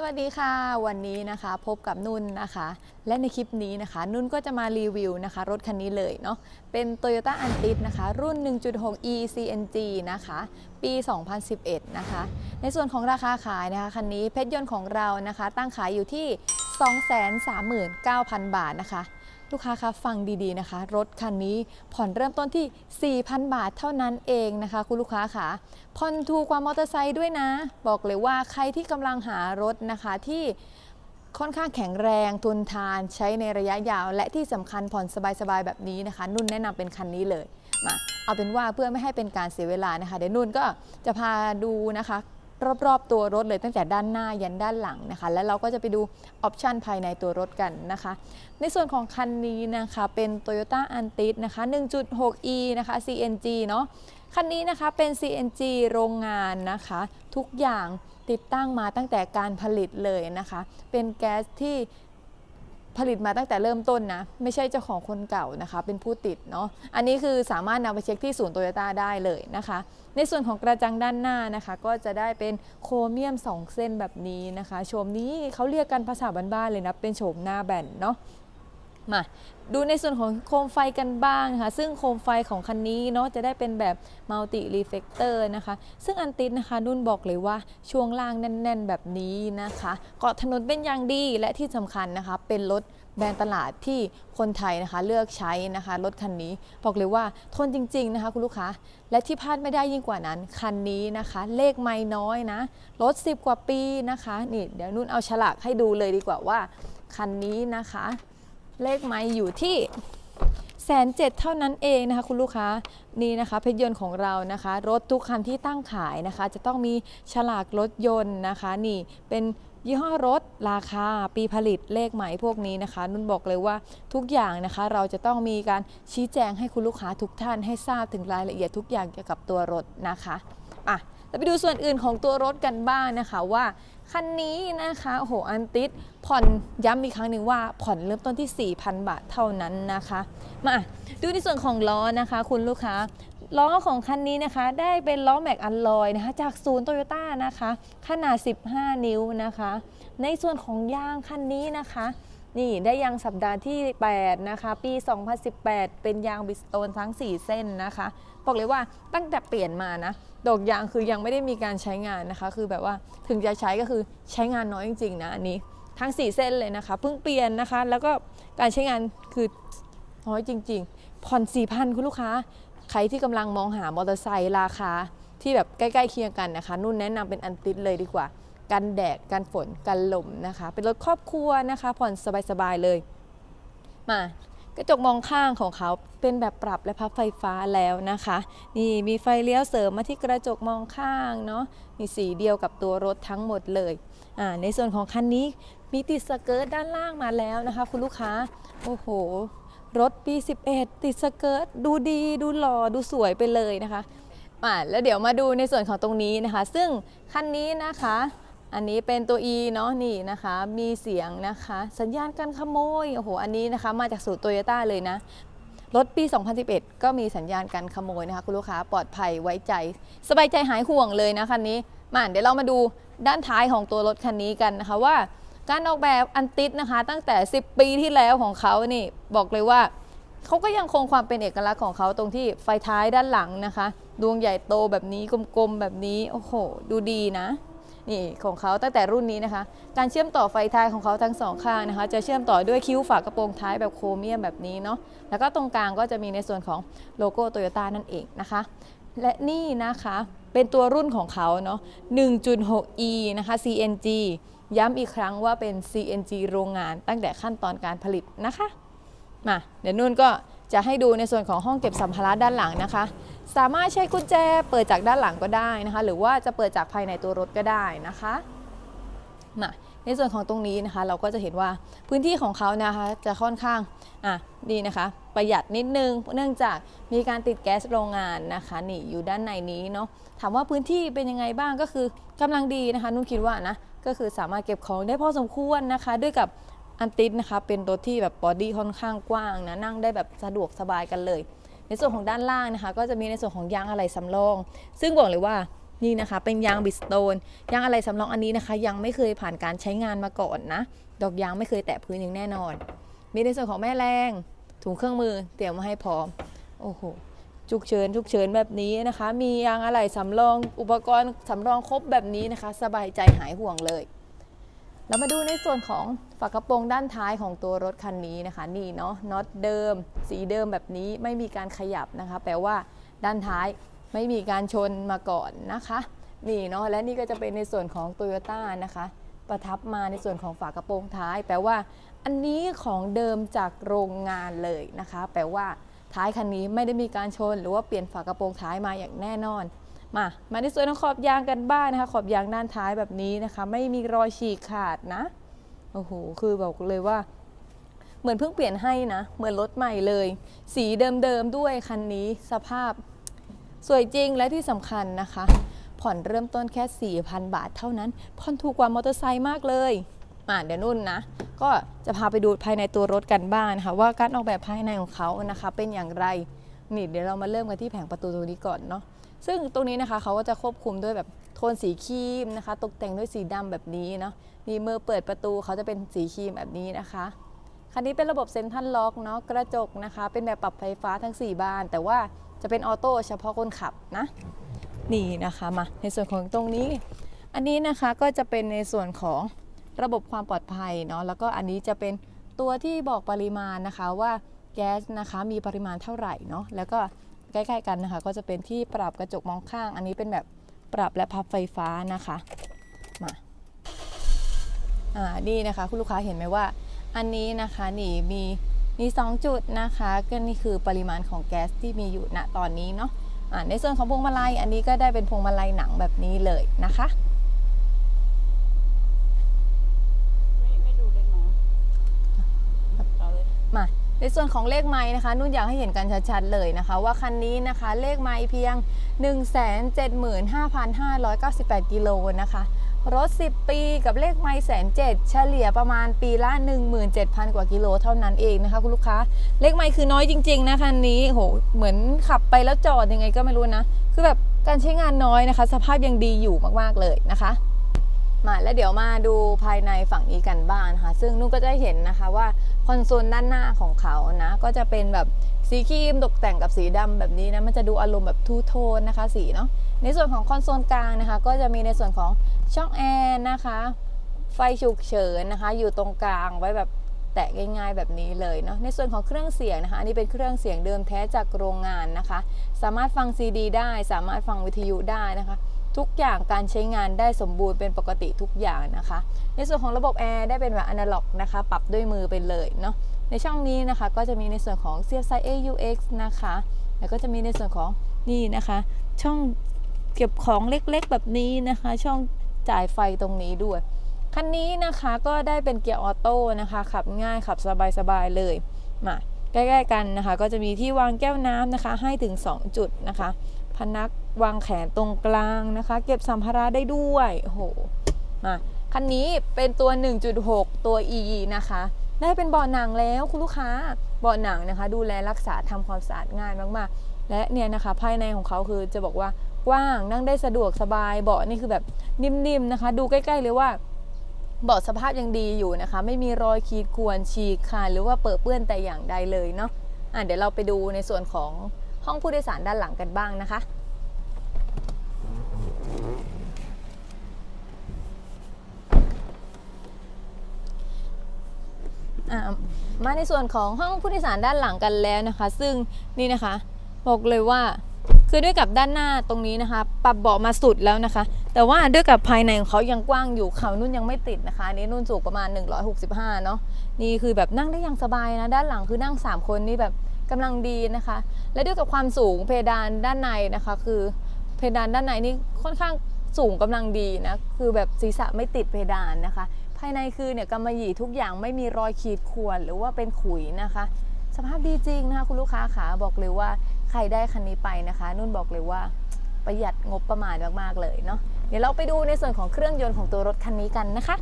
สวัสดีค่ะ วันนี้นะคะพบกับนุ่นนะคะ และในคลิปนี้นะคะ นุ่นก็จะมารีวิวนะคะ รถคันนี้เลยเนาะเป็น Toyota a n t i s นะคะ รุ่น 1.6 e CNG นะคะ ปี 2011 นะคะ ในส่วนของราคาขายนะคะคันนี้เพชรยนต์ของเรานะคะ ตั้งขายอยู่ที่ 239,000 บาทนะคะ ลูกค้าคะฟังดีๆนะคะ รถคันนี้ผ่อนเริ่มต้นที่ 4,000 บาทเท่านั้นเองนะคะ คุณลูกค้าค่ะผ่อนถูกกว่ามอเตอร์ไซค์ด้วยนะ บอกเลยว่าใครที่กำลังหารถนะคะที่ค่อนข้างแข็งแรงทนทานใช้ในระยะยาว และที่สำคัญผ่อนสบายๆแบบนี้นะคะ นุ่นแนะนำเป็นคันนี้เลยมาเอาเป็นว่าเพื่อไม่ให้เป็นการเสียเวลานะคะ เดี๋ยวนุ่นก็จะพาดูนะคะ รอบๆตัวรถเลยตั้งแต่ด้านหน้ายันด้านหลังนะคะ แล้วเราก็จะไปดูออปชันภายในตัวรถกันนะคะ ในส่วนของคันนี้นะคะเป็น Toyota a n t i s นะคะ 1.6e นะคะ CNG เนาะคันนี้นะคะเป็น CNG โรงงานนะคะ ทุกอย่างติดตั้งมาตั้งแต่การผลิตเลยนะคะ เป็นแก๊สที่ ผลิตมาตั้งแต่เริ่มต้นนะ ไม่ใช่เจ้าของคนเก่านะคะ เป็นผู้ติดเนาะอันนี้คือสามารถนำไปเช็คที่ศูนย์โตโยต้าได้เลยนะคะ ในส่วนของกระจังด้านหน้านะคะ ก็จะได้เป็นโครเมียม 2 เส้นแบบนี้นะคะ โฉมนี้เขาเรียกกันภาษาบ้านๆเลยนะเป็นโฉมหน้าแบนเนาะ มาดูในส่วนของโคมไฟกันบ้างนะคะซึ่งโคมไฟของคันนี้เนาะจะได้เป็นแบบมัลติรีเฟกเตอร์นะคะ ซึ่งอันติดนะคะนุ่นบอกเลยว่าช่วงล่างแน่น ๆ แบบนี้นะคะเกาะถนนเป็นอย่างดีและที่สำคัญนะคะ เป็นรถแบรนด์ตลาดที่คนไทยนะคะเลือกใช้นะคะรถคันนี้บอกเลยว่าทนจริง ๆ นะคะ คุณลูกค้า และที่พลาดไม่ได้ยิ่งกว่านั้น คันนี้นะคะ เลขไม่น้อยนะรถ 10 กว่าปีนะคะนี่เดี๋ยวนุ่นเอาฉลากให้ดูเลยดีกว่าว่าคันนี้นะคะ เลขไม่อยู่ที่แสนเจ็ดเท่านั้นเองนะคะ คุณลูกค้านี่นะคะเพชรยนต์ของเรานะคะ รถทุกคันที่ตั้งขายนะคะ จะต้องมีฉลากรถยนต์นะคะ นี่เป็นยี่ห้อรถราคาปีผลิตเลขหมายพวกนี้นะคะ นุ่นบอกเลยว่าทุกอย่างนะคะ เราจะต้องมีการชี้แจงให้คุณลูกค้าทุกท่านให้ทราบถึงรายละเอียดทุกอย่างเกี่ยวกับตัวรถนะคะอะ เราไปดูส่วนอื่นของตัวรถกันบ้างนะคะว่าคันนี้นะคะโอ้โหอันติดผ่อนย้ำอีกครั้งหนึ่งว่าผ่อนเริ่มต้นที่ 4,000 บาทเท่านั้นนะคะ มาดูในส่วนของล้อนะคะ คุณลูกค้าล้อของคันนี้นะคะ ได้เป็นล้อแม็กอัลลอยนะคะจากศูนย์โตโยต้านะคะ ขนาด 15 นิ้วนะคะ ในส่วนของยางคันนี้นะคะ นี่ได้ยางสัปดาห์ที่ 8 นะคะ ปี 2018 เป็นยางบิสโตนทั้ง 4 เส้นนะคะ บอกเลยว่าตั้งแต่เปลี่ยนมานะดอกยางคือยังไม่ได้มีการใช้งานนะคะ คือแบบว่าถึงจะใช้ก็คือใช้งานน้อยจริงๆนะอันนี้ทั้ง 4 เส้นเลยนะคะเพิ่งเปลี่ยนนะคะ แล้วก็การใช้งานคือน้อยจริง ๆ ผ่อน4,000คุณลูกค้า ใครที่กำลังมองหามอเตอร์ไซค์ราคาที่แบบใกล้ๆเคียงกันนะคะ นุ่นแนะนำเป็นอันติดเลยดีกว่ากันแดดกันฝนกันลมนะคะ เป็นรถครอบครัวนะคะ ผ่อนสบายๆเลย มา กระจกมองข้างของเขาเป็นแบบปรับและพับไฟฟ้าแล้วนะคะ นี่มีไฟเลี้ยวเสริมมาที่กระจกมองข้างเนาะมีสีเดียวกับตัวรถทั้งหมดเลยอ่าในส่วนของคันนี้มีติดสเกิร์ตด้านล่างมาแล้วนะคะ คุณลูกค้าโอ้โหรถปี 11 ติดสเกิร์ตดูดีดูหล่อดูสวยไปเลยนะคะอ่าแล้วเดี๋ยวมาดูในส่วนของตรงนี้นะคะ ซึ่งคันนี้นะคะ อันนี้เป็นตัว E เนาะนี่นะคะ มีเสียงนะคะ สัญญาณการขโมยโอ้โห อันนี้นะคะมาจากสูตรโตโยต้าเลยนะ รถปี 2011 ก็มีสัญญาณการขโมยนะคะ คุณลูกค้าปลอดภัยไว้ใจ สบายใจหายห่วงเลยนะคันนี้มาเดี๋ยวเรามาดูด้านท้ายของตัวรถคันนี้กันนะคะว่า การออกแบบอันติดนะคะ ตั้งแต่ 10 ปีที่แล้วของเขานี่บอกเลยว่าเขาก็ยังคงความเป็นเอกลักษณ์ของเขาตรงที่ไฟท้ายด้านหลังนะคะ ดวงใหญ่โตแบบนี้กลมๆแบบนี้โอ้โห ดูดีนะนี่ของเขาตั้งแต่รุ่นนี้นะคะ การเชื่อมต่อไฟท้ายของเขาทั้งสองข้างนะคะ จะเชื่อมต่อด้วยคิ้วฝากระโปรงท้ายแบบโครเมียมแบบนี้เนาะแล้วก็ตรงกลางก็จะมีในส่วนของโลโก้โตโยต้านั่นเองนะคะ และนี่นะคะเป็นตัวรุ่นของเขาเนาะ 1.6e นะคะ CNG ย้ำอีกครั้งว่าเป็น CNG โรงงานตั้งแต่ขั้นตอนการผลิตนะคะมาเดี๋ยวนุ่นก็จะให้ดูในส่วนของห้องเก็บสัมภาระด้านหลังนะคะ สามารถใช้กุญแจเปิดจากด้านหลังก็ได้นะคะ หรือว่าจะเปิดจากภายในตัวรถก็ได้นะคะมาในส่วนของตรงนี้นะคะ เราก็จะเห็นว่าพื้นที่ของเขานะคะจะค่อนข้างอะดีนะคะ ประหยัดนิดนึง เนื่องจากมีการติดแก๊สโรงงานนะคะนี่อยู่ด้านในนี้เนาะถามว่าพื้นที่เป็นยังไงบ้างก็คือกำลังดีนะคะนุ่นคิดว่านะก็คือสามารถเก็บของได้พอสมควรนะคะ ด้วยกับอันติสนะคะเป็นรถที่แบบบอดี้ค่อนข้างกว้างนะนั่งได้แบบสะดวกสบายกันเลย ในส่วนของด้านล่างนะคะ ก็จะมีในส่วนของยางอะไหล่สำรอง ซึ่งบอกเลยว่านี่นะคะเป็นยางบิสโตนยางอะไรสำรองอันนี้นะคะ ยังไม่เคยผ่านการใช้งานมาก่อนนะ ดอกยางไม่เคยแตะพื้นอย่างแน่นอน มีในส่วนของแม่แรงถุงเครื่องมือเตรียมมาให้พร้อมโอ้โหฉุกเฉินฉุกเฉินแบบนี้นะคะ มียางอะไหล่สำรอง อุปกรณ์สำรองครบแบบนี้นะคะ สบายใจหายห่วงเลย เรามาดูในส่วนของฝากระโปรงด้านท้ายของตัวรถคันนี้นะคะ นี่เนาะน็อตเดิม สีเดิมแบบนี้ไม่มีการขยับนะคะ แปลว่าด้านท้ายไม่มีการชนมาก่อนนะคะ นี่เนาะและนี่ก็จะเป็นในส่วนของ t o y ยต้นะคะ ประทับมาในส่วนของฝากระโปรงท้าย แปลว่า อันนี้ของเดิมจากโรงงานเลยนะคะ แปลว่าท้ายคันนี้ไม่ได้มีการชน หรือว่าเปลี่ยนฝากระโปรงท้ายมาอย่างแน่นอน มา มาในส่วนของขอบยางกันบ้างนะคะ ขอบยางด้านท้ายแบบนี้นะคะ ไม่มีรอยฉีกขาดนะ โอ้โห คือบอกเลยว่า เหมือนเพิ่งเปลี่ยนให้นะ เหมือนรถใหม่เลย สีเดิมๆด้วยคันนี้สภาพสวยจริงและที่สำคัญนะคะ ผ่อนเริ่มต้นแค่ 4,000 บาทเท่านั้น ผ่อนถูกกว่ามอเตอร์ไซค์มากเลยมาเดี๋ยวนุ่นนะ ก็จะพาไปดูภายในตัวรถกันบ้างนะคะ ว่าการออกแบบภายในของเขานะคะ เป็นอย่างไร นี่เดี๋ยวเรามาเริ่มกันที่แผงประตูตรงนี้ก่อนเนาะ ซึ่งตรงนี้นะคะเขาก็จะควบคุมด้วยแบบโทนสีครีมนะคะ ตกแต่งด้วยสีดำแบบนี้เนาะนี่เมื่อเปิดประตูเขาจะเป็นสีครีมแบบนี้นะคะคันนี้เป็นระบบเซ็นทรัลล็อกเนาะกระจกนะคะ เป็นแบบปรับไฟฟ้าทั้ง 4 บาน แต่ว่าจะเป็นออโต้เฉพาะคนขับนะ นี่นะคะมาในส่วนของตรงนี้ อันนี้นะคะก็จะเป็นในส่วนของระบบความปลอดภัยเนาะแล้วก็อันนี้จะเป็นตัวที่บอกปริมาณนะคะว่าแก๊สนะคะมีปริมาณเท่าไหร่เนาะแล้วก็ ใกล้ๆกันนะคะ ก็จะเป็นที่ปรับกระจกมองข้าง อันนี้เป็นแบบปรับและพับไฟฟ้านะคะ มาอ่านี่นะคะ คุณลูกค้าเห็นไหมว่า อันนี้นะคะนี่มีมีสองจุดนะคะก็นี่คือปริมาณของแก๊สที่มีอยู่ณตอนนี้เนาะอ่าในส่วนของพวงมาลัยอันนี้ก็ได้เป็นพวงมาลัยหนังแบบนี้เลยนะคะ ไม่ไม่ดูได้ไหมเอาเลย มา ในส่วนของเลขไม้นะคะ นุ่นอยากให้เห็นกันชัดๆเลยนะคะ ว่าคันนี้นะคะเลขไม้เพียง 175,598 กิโลนะคะ รถ 10 ปีกับเลขไม้แสนเจ็ดเฉลี่ยประมาณปีละ 17,000 กว่ากิโลเท่านั้นเองนะคะคุณลูกค้า เลขไม้คือน้อยจริง ๆ นะคันนี้โหเหมือนขับไปแล้วจอดยังไงก็ไม่รู้นะ คือแบบการใช้งานน้อยนะคะ สภาพยังดีอยู่มากๆเลยนะคะ มาแล้วเดี๋ยวมาดูภายในฝั่งนี้กันบ้างนะคะซึ่งนุ่นก็จะเห็นนะคะว่าคอนโซลด้านหน้าของเขานะก็จะเป็นแบบสีครีมตกแต่งกับสีดำแบบนี้นะมันจะดูอารมณ์แบบทูโทนนะคะสีเนาะในส่วนของคอนโซลกลางนะคะ ก็จะมีในส่วนของช่องแอร์นะคะไฟฉุกเฉินนะคะ อยู่ตรงกลางไว้แบบแตะง่ายๆแบบนี้เลยเนาะในส่วนของเครื่องเสียงนะคะอันนี้เป็นเครื่องเสียงเดิมแท้จากโรงงานนะคะ สามารถฟังซีดีได้ สามารถฟังวิทยุได้นะคะ ทุกอย่างการใช้งานได้สมบูรณ์เป็นปกติทุกอย่างนะคะ ในส่วนของระบบแอร์ได้เป็นแบบอนาล็อกนะคะ ปรับด้วยมือไปเลยเนาะในช่องนี้นะคะก็จะมีในส่วนของเสียบสาย AUX นะคะ แล้วก็จะมีในส่วนของนี่นะคะ ช่องเก็บของเล็กๆแบบนี้นะคะ ช่องจ่ายไฟตรงนี้ด้วย คันนี้นะคะก็ได้เป็นเกียร์ออโต้นะคะ ขับง่ายขับสบายๆเลยมาใกล้ๆกันนะคะ ก็จะมีที่วางแก้วน้ำนะคะ ให้ถึง 2 จุดนะคะ พนักวางแขนตรงกลางนะคะ เก็บสัมภาระได้ด้วยโอ้โหมาคันนี้เป็นตัว 1.6 ตัว E นะคะ ได้เป็นเบาะหนังแล้วคุณลูกค้าเบาะหนังนะคะ ดูแลรักษาทำความสะอาดง่ายมากๆ และเนี่ยนะคะ ภายในของเขาคือจะบอกว่ากว้างนั่งได้สะดวกสบายเบาะนี่คือแบบนิ่มๆนะคะ ดูใกล้ๆเลยว่าเบาะสภาพยังดีอยู่นะคะ ไม่มีรอยขีดข่วนฉีกขาดหรือว่าเปิดเปื้อนแต่อย่างใดเลยเนาะอะเดี๋ยวเราไปดูในส่วนของ ห้องผู้โดยสารด้านหลังกันบ้างนะคะ มาในส่วนของห้องผู้โดยสารด้านหลังกันแล้วนะคะ ซึ่งนี่นะคะบอกเลยว่าคือด้วยกับด้านหน้าตรงนี้นะคะ ปรับเบาะมาสุดแล้วนะคะ แต่ว่าด้วยกับภายในของเขายังกว้างอยู่เขานุ่นยังไม่ติดนะคะอันนี้นุ่นสูงประมาณ 165 เนาะนี่คือแบบนั่งได้อย่างสบายนะ ด้านหลังคือนั่ง 3 คนนี่แบบ กำลังดีนะคะ และด้วยกับความสูงเพดานด้านในนะคะ คือเพดานด้านในนี่ค่อนข้างสูงกำลังดีนะคือแบบศีรษะไม่ติดเพดานนะคะ ภายในคือเนี่ยกำมะหยี่ทุกอย่างไม่มีรอยขีดข่วนหรือว่าเป็นขุยนะคะ สภาพดีจริงนะคะคุณลูกค้าขาบอกเลยว่าใครได้คันนี้ไปนะคะ นุ่นบอกเลยว่าประหยัดงบประมาณมากๆเลยเนาะเดี๋ยวเราไปดูในส่วนของเครื่องยนต์ของตัวรถคันนี้กันนะคะ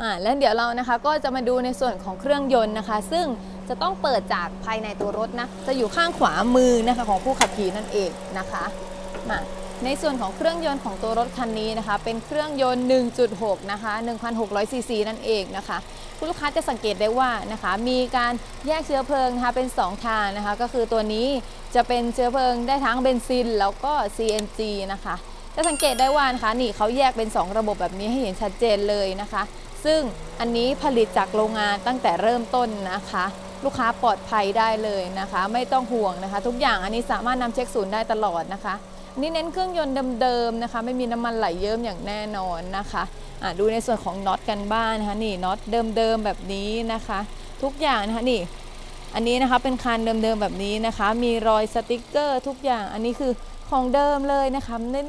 นอ่าแล้วเดี๋ยวเรานะคะก็จะมาดูในส่วนของเครื่องยนต์นะคะ ซึ่งจะต้องเปิดจากภายในตัวรถนะจะอยู่ข้างขวามือนะคะของผู้ขับขี่นั่นเองนะคะมาในส่วนของเครื่องยนต์ของตัวรถคันนี้นะคะ เป็นเครื่องยนต์ 1.6 นะคะ 1,600 ซีซีนั่นเองนะคะ คุณลูกค้าจะสังเกตได้ว่านะคะ มีการแยกเชื้อเพลิงนะคะเป็น 2 ทางนะคะ ก็คือตัวนี้จะเป็นเชื้อเพลิงได้ทั้งเบนซิน แล้วก็ CNG นะคะ จะสังเกตได้ว่านะคะนี่เขาแยกเป็น 2 ระบบแบบนี้ให้เห็นชัดเจนเลยนะคะ ซึ่งอันนี้ผลิตจากโรงงานตั้งแต่เริ่มต้นนะคะ ลูกค้าปลอดภัยได้เลยนะคะ ไม่ต้องห่วงนะคะ ทุกอย่างอันนี้สามารถนำเช็คศูนย์ได้ตลอดนะคะนนี้เน้นเครื่องยนต์เดิมๆนะคะ ไม่มีน้ำมันไหลเยิ้มอย่างแน่นอนนะคะะดูในส่วนของน็อตกันบ้างนะคะนี่น็อตเดิมๆแบบนี้นะคะ ทุกอย่างนะคะนี่อันนี้นะคะเป็นคันเดิมๆแบบนี้นะคะ มีรอยสติกเกอร์ทุกอย่างอันนี้คือของเดิมเลยนะคะไม่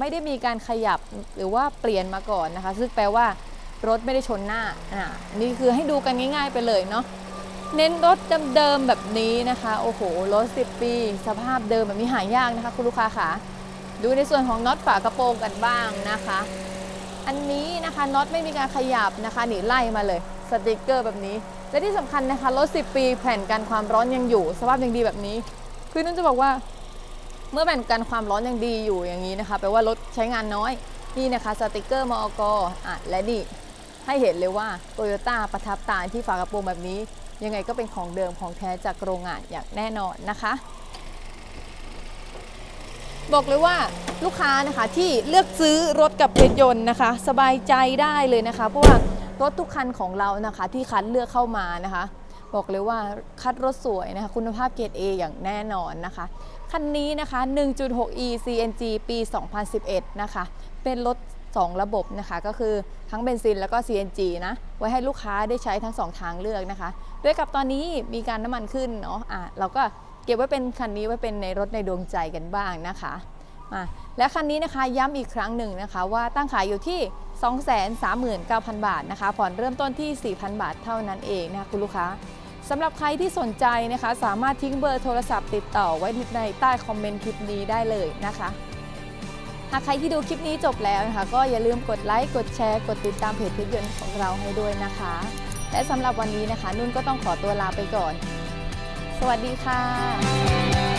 ไม่ได้มีการขยับหรือว่าเปลี่ยนมาก่อนนะคะ ซึ่งแปลว่า รถไม่ได้ชนหน้าอ่านี่คือให้ดูกันง่าย ๆ ไปเลยเนาะเน้นรถเดิมๆแบบนี้นะคะ โอ้โห รถ 10 ปี สภาพเดิมแบบนี้หายากนะคะ คุณลูกค้าค่ะ ดูในส่วนของน็อตฝากระโปรงกันบ้างนะคะ อันนี้นะคะน็อตไม่มีการขยับนะคะหนีไล่มาเลย สติกเกอร์แบบนี้ และที่สำคัญนะคะ รถ 10 ปีแผ่นกันความร้อนยังอยู่ สภาพยังดีแบบนี้ คือนุ่นจะบอกว่า เมื่อแผ่นกันความร้อนยังดีอยู่อย่างนี้นะคะ แปลว่ารถใช้งานน้อย นี่นะคะ สติกเกอร์มอกอะและนี่ ให้เห็นเลยว่าโตโยต้าประทับตาที่ฝากระโปรงแบบนี้ ยังไงก็เป็นของเดิมของแท้จากโรงงานอย่างแน่นอนนะคะ บอกเลยว่าลูกค้านะคะที่เลือกซื้อรถกับรถยนต์นะคะ สบายใจได้เลยนะคะเพราะว่ารถทุกคันของเรานะคะที่คัดเลือกเข้ามานะคะบอกเลยว่าคัดรถสวยนะคะคุณภาพเกรด A อย่างแน่นอนนะคะ คันนี้นะคะ 1.6e CNG ปี 2011 นะคะ เป็นรถ 2 ระบบนะคะ ก็คือทั้งเบนซินแล้วก็ CNG นะ ไว้ให้ลูกค้าได้ใช้ทั้ง 2 ทางเลือกนะคะ ด้วยกับตอนนี้มีการน้ำมันขึ้นเนาะอะเราก็เก็บไว้เป็นคันนี้ไว้เป็นในรถในดวงใจกันบ้างนะคะอะและคันนี้นะคะย้ำอีกครั้งหนึ่งนะคะ ว่าตั้งขายอยู่ที่ 239,000 บาทนะคะ ผ่อนเริ่มต้นที่ 4,000 บาทเท่านั้นเองนะคะคุณลูกค้าสำหรับใครที่สนใจนะคะ สามารถทิ้งเบอร์โทรศัพท์ติดต่อไว้ในใต้คอมเมนต์คลิปนี้ได้เลยนะคะากใครที่ดูคลิปนี้จบแล้วนะคะก็อย่าลืมกดไลค์กดแชร์กดติดตามเพจเพชรยนต์ของเราให้ด้วยนะคะ และสำหรับวันนี้นะคะ นุ่นก็ต้องขอตัวลาไปก่อน สวัสดีค่ะ